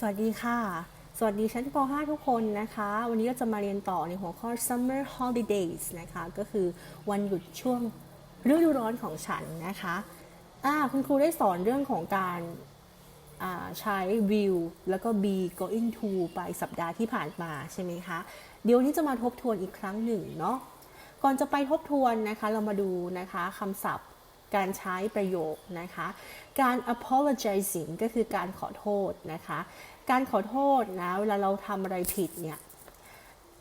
สวัสดีค่ะ สวัสดีชั้นป .5 ทุกคนนะคะ วันนี้เราจะมาเรียนต่อในหัวข้อ summer holidays นะคะ ก็คือวันหยุดช่วงฤดูร้อนของฉันนะคะอ่าคุณครูได้สอนเรื่องของการใช้ will แล้วก็ be going to ไปสัปดาห์ที่ผ่านมาใช่ไหมคะ เดี๋ยวนี้จะมาทบทวนอีกครั้งหนึ่งเนาะ ก่อนจะไปทบทวนนะคะ เรามาดูนะคะคำศัพท์ การใช้ประโยคนะคะ การ apologizing ก็คือการขอโทษนะคะ การขอโทษนะเวลาเราทำอะไรผิดเนี่ย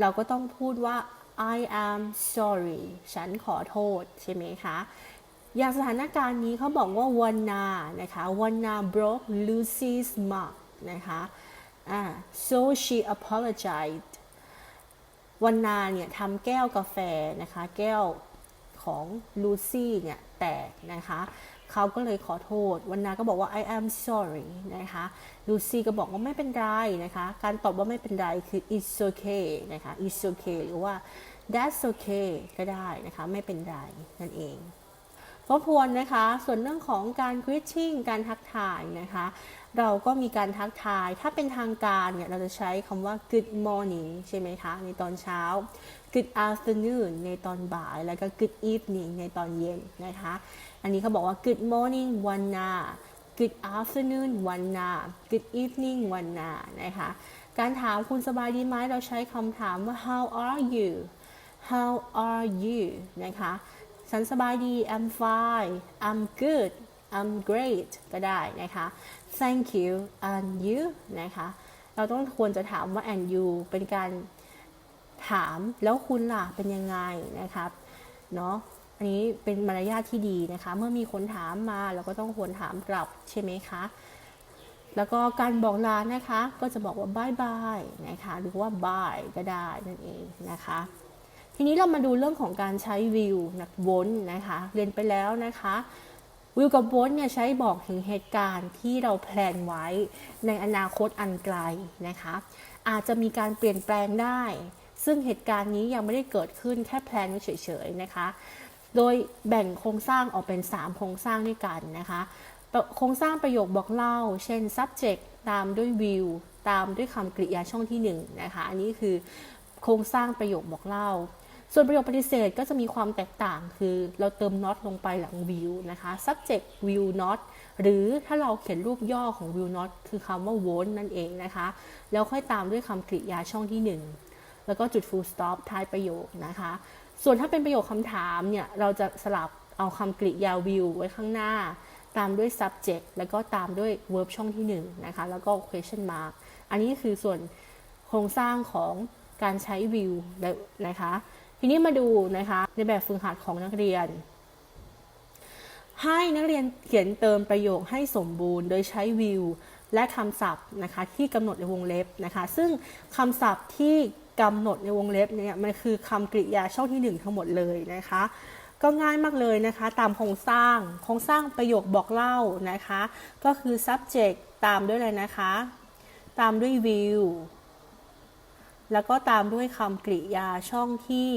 เราก็ต้องพูดว่า I am sorry ฉันขอโทษใช่ไหมคะ อย่างสถานการณ์นี้เขาบอกว่าวันนานะคะวันนา broke Lucy's mug นะคะอ่า so she apologized วันนาเนี่ยทำแก้วกาแฟนะคะ แก้ว ของลูซี่เนี่ยแตกนะคะเขาก็เลยขอโทษวันนาก็บอกว่า I am sorry นะคะลูซี่ก็บอกว่าไม่เป็นไรนะคะการตอบว่าไม่เป็นไรคือ it's okay นะคะ it's okay หรือว่า that's okay ก็ได้นะคะไม่เป็นไรนั่นเองทบทวนนะคะ ส่วนเรื่องของการ greeting การทักทายนะคะ เราก็มีการทักทาย ถ้าเป็นทางการเนี่ยเราจะใช้คำว่า good morning ใช่ไหมคะ ในตอนเช้า good afternoon ในตอนบ่าย แล้วก็ good evening ในตอนเย็นนะคะ อันนี้เขาบอกว่า good morning วันนา good afternoon วันนา good evening วันนานะคะ การถามคุณสบายดีไหมเราใช้คำถามว่า how are you how are you นะคะฉันสบายดี I'm fine I'm good I'm great ก็ได้นะคะ thank you and you นะคะ เราต้องควรจะถามว่า and you เป็นการถามแล้วคุณล่ะเป็นยังไงนะครับเนาะอันนี้เป็นมารยาทที่ดีนะคะ เมื่อมีคนถามมาเราก็ต้องควรถามกลับใช่ไหมคะแล้วก็การบอกลานะคะ ก็จะบอกว่าบายบายนะคะ หรือว่าบายก็ได้นั่นเองนะคะ ทีนี้เรามาดูเรื่องของการใช้วิวนะวนนะคะ เรียนไปแล้วนะคะ วิวกับวนเนี่ยใช้บอกถึงเหตุการณ์ที่เราแพลนไว้ในอนาคตอันไกลนะคะ อาจจะมีการเปลี่ยนแปลงได้ ซึ่งเหตุการณ์นี้ยังไม่ได้เกิดขึ้นแค่แพลนไว้เฉยๆนะคะ โดยแบ่งโครงสร้างออกเป็น 3 โครงสร้างด้วยกันนะคะ โครงสร้างประโยคบอกเล่า เช่น subject ตามด้วย will ตามด้วยคำกริยาช่องที่1นะคะ อันนี้คือโครงสร้างประโยคบอกเล่า ส่วนประโยคปฏิเสธก็จะมีความแตกต่างคือเราเติม not ลงไปหลัง will นะคะ subject will not หรือถ้าเราเขียนรูปย่อของ will not คือคำว่า won't นั่นเองนะคะ แล้วค่อยตามด้วยคำกริยาช่องที่ 1 แล้วก็จุด full stop ท้ายประโยคนะคะ ส่วนถ้าเป็นประโยคคำถามเนี่ย เราจะสลับเอาคำกริยา will ไว้ข้างหน้า ตามด้วย subject แล้วก็ตามด้วย verb ช่องที่1นะคะ แล้วก็ question mark อันนี้คือส่วนโครงสร้างของการใช้ will นะคะ ทีนี้มาดูนะคะในแบบฝึกหัดของนักเรียน ให้นักเรียนเขียนเติมประโยคให้สมบูรณ์ โดยใช้ will และคำศัพท์นะคะที่กำหนดในวงเล็บนะคะ ซึ่งคำศัพท์ที่กำหนดในวงเล็บเนี่ยมันคือคำกริยาช่องที่ 1 ทั้งหมดเลยนะคะ ก็ง่ายมากเลยนะคะ ตามโครงสร้างโครงสร้างประโยคบอกเล่านะคะ ก็คือ subject ตามด้วยอะไรนะคะ ตามด้วย will แล้วก็ตามด้วยคำกริยาช่องที่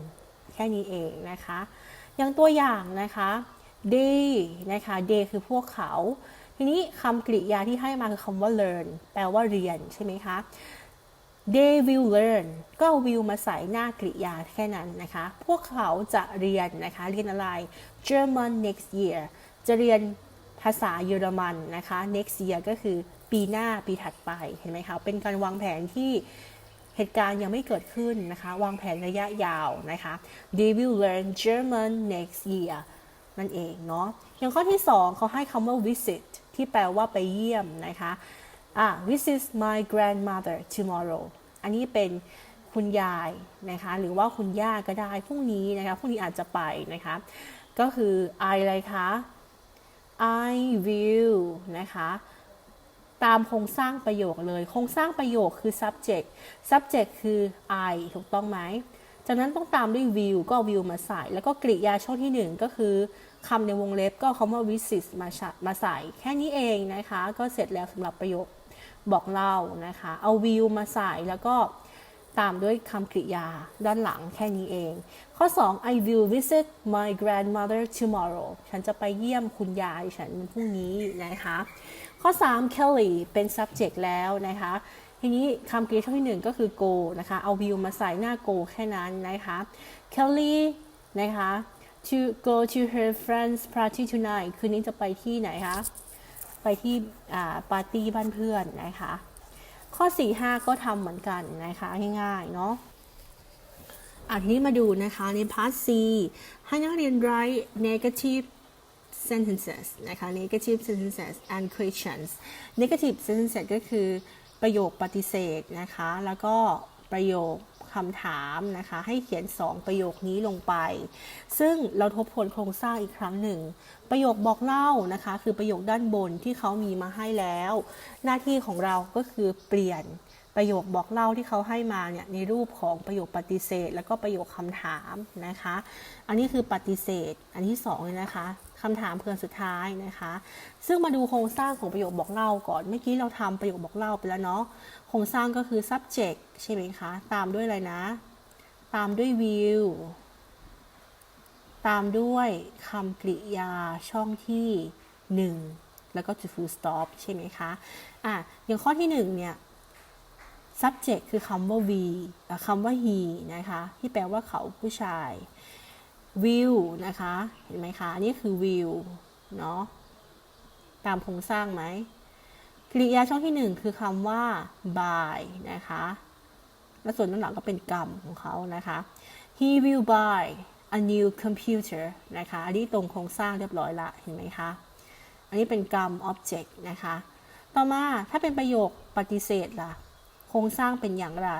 1 แค่นี้เองนะคะ อย่างตัวอย่างนะคะ they นะคะ they คือพวกเขา ทีนี้คำกริยาที่ให้มาคือคำว่า learn แปลว่าเรียนใช่ไหมคะ they will learn ก็ will มาใส่หน้ากริยาแค่นั้นนะคะ พวกเขาจะเรียนนะคะ เรียนอะไร German next year จะเรียนภาษาเยอรมันนะคะ next year ก็คือ ปีหน้าปีถัดไปเห็นไหมคะเป็นการวางแผนที่เหตุการณ์ยังไม่เกิดขึ้นนะคะ วางแผนระยะยาวนะคะ they will learn German next year นั่นเองเนาะอย่างข้อที่ 2 เขาให้คำว่า visit ที่แปลว่าไปเยี่ยมนะคะอะ visit my grandmother tomorrow อันนี้เป็นคุณยายนะคะ หรือว่าคุณย่าก็ได้พรุ่งนี้นะคะพรุ่งนี้อาจจะไปนะคะ ก็คือ I อะไรคะ I will นะคะ ตามโครงสร้างประโยคเลย โครงสร้างประโยคคือ subject subject คือ I ถูกต้องไหม จากนั้นต้องตามด้วย will ก็ will มาใส่ แล้วก็กริยาช่องที่ 1 ก็คือคำในวงเล็บก็คำว่า visit มามาใส่ แค่นี้เองนะคะ ก็เสร็จแล้วสำหรับประโยคบอกเล่านะคะ เอา will มาใส่แล้วก็ตามด้วยคำกริยาด้านหลังแค่นี้เอง ข้อ 2 I will visit my grandmother tomorrow ฉันจะไปเยี่ยมคุณยายฉันพรุ่งนี้นะคะ ข้อ 3 Kelly เป็น subject แล้วนะคะ ทีนี้คำกริยาช่องที่ 1 ก็คือ go นะคะ เอา will มาใส่หน้า go แค่นั้นนะคะ Kelly นะคะ to go to her friend's party tonight คืนนี้จะไปที่ไหนคะ ไปที่ปาร์ตี้บ้านเพื่อนนะคะ ข้อ 4 5 ก็ทำเหมือนกันนะคะ ง่ายๆ เนาะอันนี้มาดูนะคะในพาร์ท C ให้นักเรียน write negative sentences นะคะ negative sentences and questions negative sentences ก็คือประโยคปฏิเสธนะคะ แล้วก็ประโยคคำถามนะคะ ให้เขียน 2 ประโยคนี้ลงไป ซึ่งเราทบทวนโครงสร้างอีกครั้งหนึ่ง ประโยคบอกเล่านะคะ คือประโยคด้านบนที่เขามีมาให้แล้ว หน้าที่ของเราก็คือเปลี่ยนประโยคบอกเล่าที่เขาให้มาเนี่ยในรูปของประโยคปฏิเสธ แล้วก็ประโยคคำถามนะคะ อันนี้คือปฏิเสธ อันที่สองเลยนะคะ คำถามเพื่อนสุดท้ายนะคะ ซึ่งมาดูโครงสร้างของประโยคบอกเล่าก่อนเมื่อกี้เราทำประโยคบอกเล่าไปแล้วเนาะโครงสร้างก็คือ subject ใช่ไหมคะ ตามด้วยอะไรนะ ตามด้วย will ตามด้วยคำกริยาช่องที่ 1 แล้วก็จุด full stop ใช่ไหมคะอะอย่างข้อที่ 1 เนี่ย subject คือคำว่า we คำว่า he นะคะ ที่แปลว่าเขาผู้ชาย will นะคะ เห็นไหมคะ นี่คือ will เนาะตามโครงสร้างไหมกริยาช่องที่ 1 คือคำว่า buy นะคะ และส่วนด้านหลังก็เป็นกรรมของเขานะคะ he will buy a new computer นะคะ อันนี้ตรงโครงสร้างเรียบร้อยละ เห็นไหมคะ อันนี้เป็นกรรม object นะคะ ต่อมาถ้าเป็นประโยคปฏิเสธล่ะ โครงสร้างเป็นอย่างไร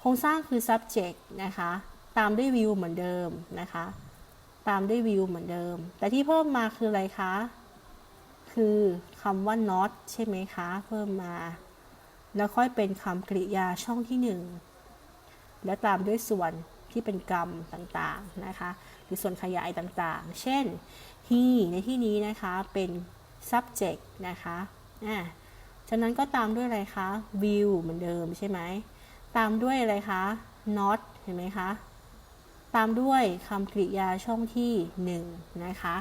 โครงสร้างคือ subject นะคะ ตามด้วย will เหมือนเดิมนะคะ ตามด้วย will เหมือนเดิม แต่ที่เพิ่มมาคืออะไรคะ คือคำว่า not ใช่ไหมคะ เพิ่มมา แล้วค่อยเป็นคำกริยาช่องที่ 1 แล้วตามด้วยส่วนที่เป็นกรรมต่างๆนะคะ หรือส่วนขยายต่างๆ เช่น he ในที่นี้นะคะเป็น subject นะคะอ่าฉะนั้นก็ตามด้วยอะไรคะ will เหมือนเดิมใช่ไหม ตามด้วยอะไรคะ not เห็นไหมคะ ตามด้วยคำกริยาช่องที่ 1 นะคะ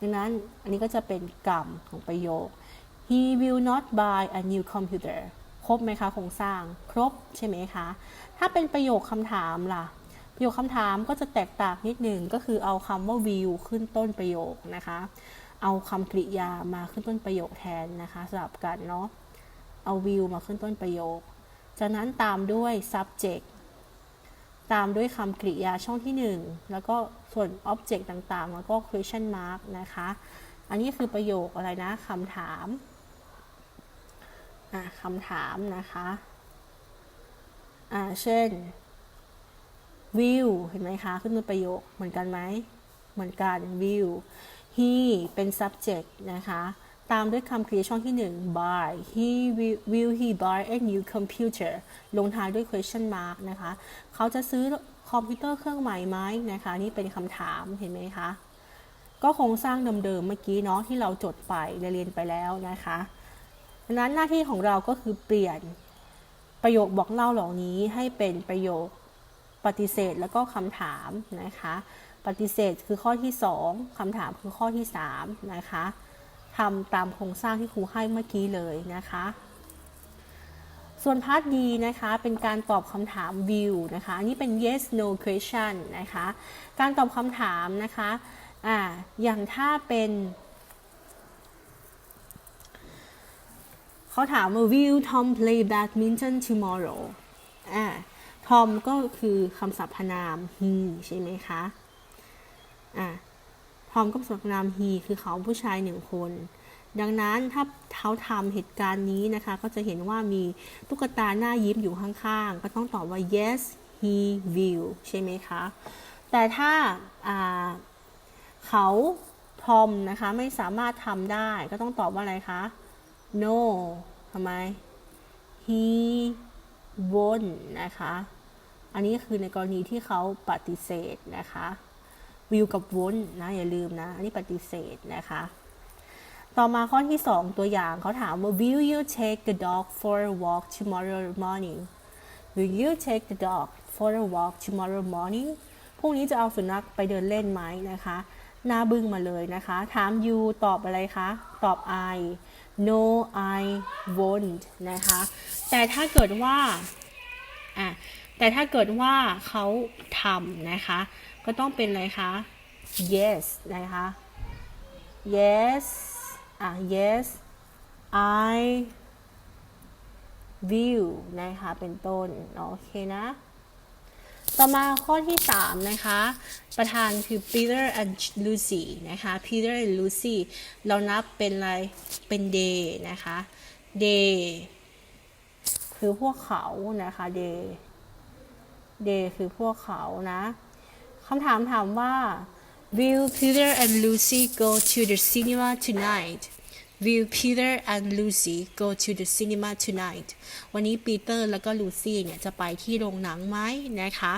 ดังนั้นอันนี้ก็จะเป็นกรรมของประโยค he will not buy a new computer ครบไหมคะโครงสร้าง ครบใช่ไหมคะ ถ้าเป็นประโยคคำถามล่ะ ประโยคคำถามก็จะแตกต่างนิดหนึ่งก็คือเอาคำว่า will ขึ้นต้นประโยคนะคะ เอาคำกริยามาขึ้นต้นประโยคแทนนะคะสลับกันเนาะ เอา will มาขึ้นต้นประโยค จากนั้นตามด้วย subject ตามด้วยคำกริยาช่องที่ 1 แล้วก็ส่วน object ต่างๆ แล้วก็ question mark นะคะ อันนี้คือประโยคอะไรนะคำถามคำถามนะคะเช่น will เห็นไหมคะ ขึ้นต้นประโยคเหมือนกันไหม เหมือนกัน will he เป็น subject นะคะ ตามด้วยคำกริยาช่องที่ 1 buy he will, will he buy a new computer ลงท้ายด้วย question mark นะคะ เขาจะซื้อคอมพิวเตอร์เครื่องใหม่ไหมนะคะ นี่เป็นคำถามเห็นไหมคะ ก็โครงสร้างเดิมๆเมื่อกี้เนาะที่เราจดไปเรียนไปแล้วนะคะดังนั้นหน้าที่ของเราก็คือเปลี่ยนประโยคบอกเล่าเหล่านี้ให้เป็นประโยคปฏิเสธแล้วก็คำถามนะคะ ปฏิเสธคือข้อที่ 2คำถามคือข้อที่ 3 นะคะ ทำตามโครงสร้างที่ครูให้เมื่อกี้เลยนะคะ ส่วนพาร์ทดีนะคะเป็นการตอบคำถาม view นะคะ อันนี้เป็น yes no question นะคะ การตอบคำถามนะคะอ่าอย่างถ้าเป็นเขาถามว่า will Tom play badminton tomorrow อ่า Tom ก็คือคำสรรพนาม he ใช่ไหมคะ Tom ก็สรรพนาม he คือเขาผู้ชายหนึ่งคน ดังนั้นถ้าเขาทำเหตุการณ์นี้นะคะ ก็จะเห็นว่ามีตุ๊กตาหน้ายิ้มอยู่ข้างๆ ก็ต้องตอบว่า yes he will ใช่ไหมคะ แต่ถ้าเขาทอมนะคะไม่สามารถทำได้ก็ต้องตอบว่าอะไรคะ no ทำไม he won't นะคะ อันนี้คือในกรณีที่เขาปฏิเสธนะคะ will กับ won't นะอย่าลืมนะ อันนี้ปฏิเสธนะคะ ต่อมาข้อที่ 2 ตัวอย่างเขาถามว่า will you take the dog for a walk tomorrow morning will you take the dog for a walk tomorrow morning พรุ่งนี้จะเอาสุนัขไปเดินเล่นไหมนะคะ หน้าบึ้งมาเลยนะคะ ถาม you ตอบอะไรคะ ตอบ I no I won't นะคะ แต่ถ้าเกิดว่า อะ แต่ถ้าเกิดว่าเขาทำนะคะ ก็ต้องเป็นอะไรคะ yes นะคะ yes อะ yes I will นะคะ เป็นต้น โอเคนะ ต่อมาข้อที่ 3 นะคะ ประธานคือ Peter and Lucy นะคะ Peter and Lucy เรานับเป็นอะไร เป็น day นะคะ day คือพวกเขานะคะ day day คือพวกเขานะ คำถามถามว่า Will Peter and Lucy go to the cinema tonight Will Peter and Lucy go to the cinema tonight วันนี้ปีเตอร์แล้วก็ลูซี่เนี่ยจะไปที่โรงหนังไหมนะคะ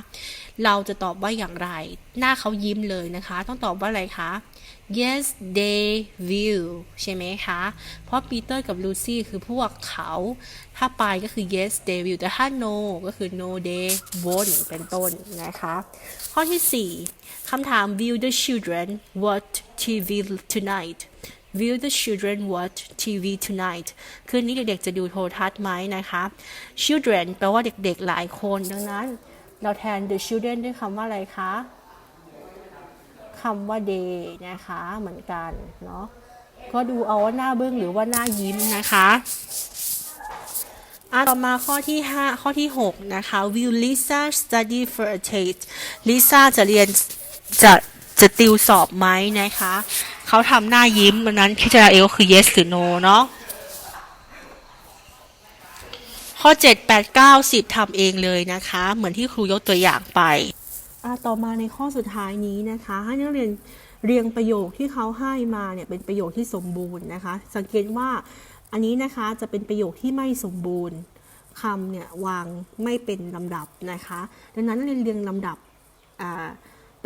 เราจะตอบว่าอย่างไร หน้าเขายิ้มเลยนะคะ ต้องตอบว่าอะไรคะ Yes they will ใช่ไหมคะ เพราะปีเตอร์กับลูซี่คือพวกเขา ถ้าไปก็คือ yes they will แต่ถ้า no ก็คือ no they won't เป็นต้นนะคะ ข้อที่ 4คำถาม Will the children watch TV tonight Will the children watch TV tonight คืนนี้เด็กๆจะดูโทรทัศน์ไหมนะคะ children แปลว่าเด็กๆหลายคนดังนั้น เราแทน the children ด้วยคำว่าอะไรคะคำว่า they นะคะเหมือนกันเนาะก็ดูเอาว่าหน้าเบื้องหรือว่าหน้ายิ้มนะคะอะต่อมาข้อที่ 5 ข้อที่ 6 นะคะ Will Lisa study for a test Lisa จะเรียนจะจะติวสอบไหมนะคะ เขาทำหน้ายิ้มวันนั้นพิจารณาเองก็คือ yes หรือ no เนาะข้อ 7 8 9 10ทำเองเลยนะคะ เหมือนที่ครูยกตัวอย่างไปต่อมาในข้อสุดท้ายนี้นะคะ ให้นักเรียนเรียงประโยคที่เขาให้มาเนี่ยเป็นประโยคที่สมบูรณ์นะคะ สังเกตว่าอันนี้นะคะจะเป็นประโยคที่ไม่สมบูรณ์คำเนี่ยวางไม่เป็นลำดับนะคะ ดังนั้นนักเรียนเรียงลำดับอ่า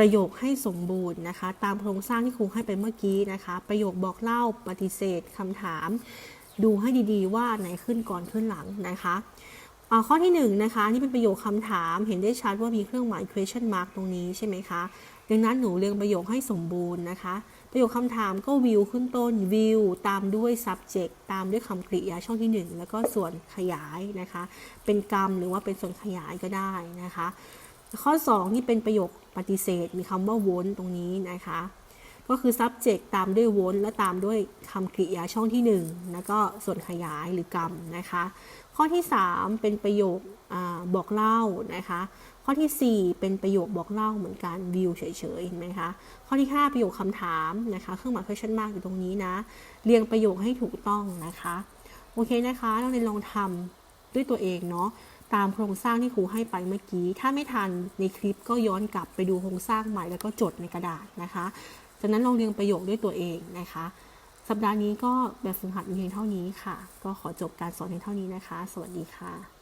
ประโยคให้สมบูรณ์นะคะ ตามโครงสร้างที่ครูให้ไปเมื่อกี้นะคะ ประโยคบอกเล่าปฏิเสธคำถาม ดูให้ดีๆ ว่าไหนขึ้นก่อนขึ้นหลังนะคะข้อที่1นงนะคะนี่เป็นประโยคคำถามเห็นได้ชัดว่ามีเครื่องหมาย question mark ตรงนี้ใช่ไหมคะดังนั้นหนูเรียงประโยคให้สมบูรณ์นะคะ ประโยคคำถามก็ will ขึ้นต้น will ตามด้วย subject ตามด้วยคำกริยาช่องที่ 1 แล้วก็ส่วนขยายนะคะ เป็นกรรมหรือว่าเป็นส่วนขยายก็ได้นะคะ ข้อ 2 นี่เป็นประโยคปฏิเสธ มีคำว่า won't ตรงนี้นะคะ ก็คือ subject ตามด้วย won't และตามด้วยคำกริยาช่องที่ 1 แล้วก็ส่วนขยายหรือกรรมนะคะ ข้อที่ 3 เป็นประโยคอบอกเล่านะคะ ข้อที่ 4 เป็นประโยคบอกเล่าเหมือนกัน view เฉยๆเห็นไหมคะ ข้อที่ 5 ประโยคคำถามนะคะ เครื่องหมาย question mark อยู่ตรงนี้นะ เรียงประโยคให้ถูกต้องนะคะ โอเคนะคะเราเรียนลองทำด้วยตัวเองเนาะ ตามโครงสร้างที่ครูให้ไปเมื่อกี้ ถ้าไม่ทันในคลิปก็ย้อนกลับไปดูโครงสร้างใหม่แล้วก็จดในกระดาษนะคะ จากนั้นลองเรียงประโยคด้วยตัวเองนะคะ สัปดาห์นี้ก็แบบฝึกหัดเพียงเท่านี้ค่ะ ก็ขอจบการสอนเพียงเท่านี้นะคะ สวัสดีค่ะ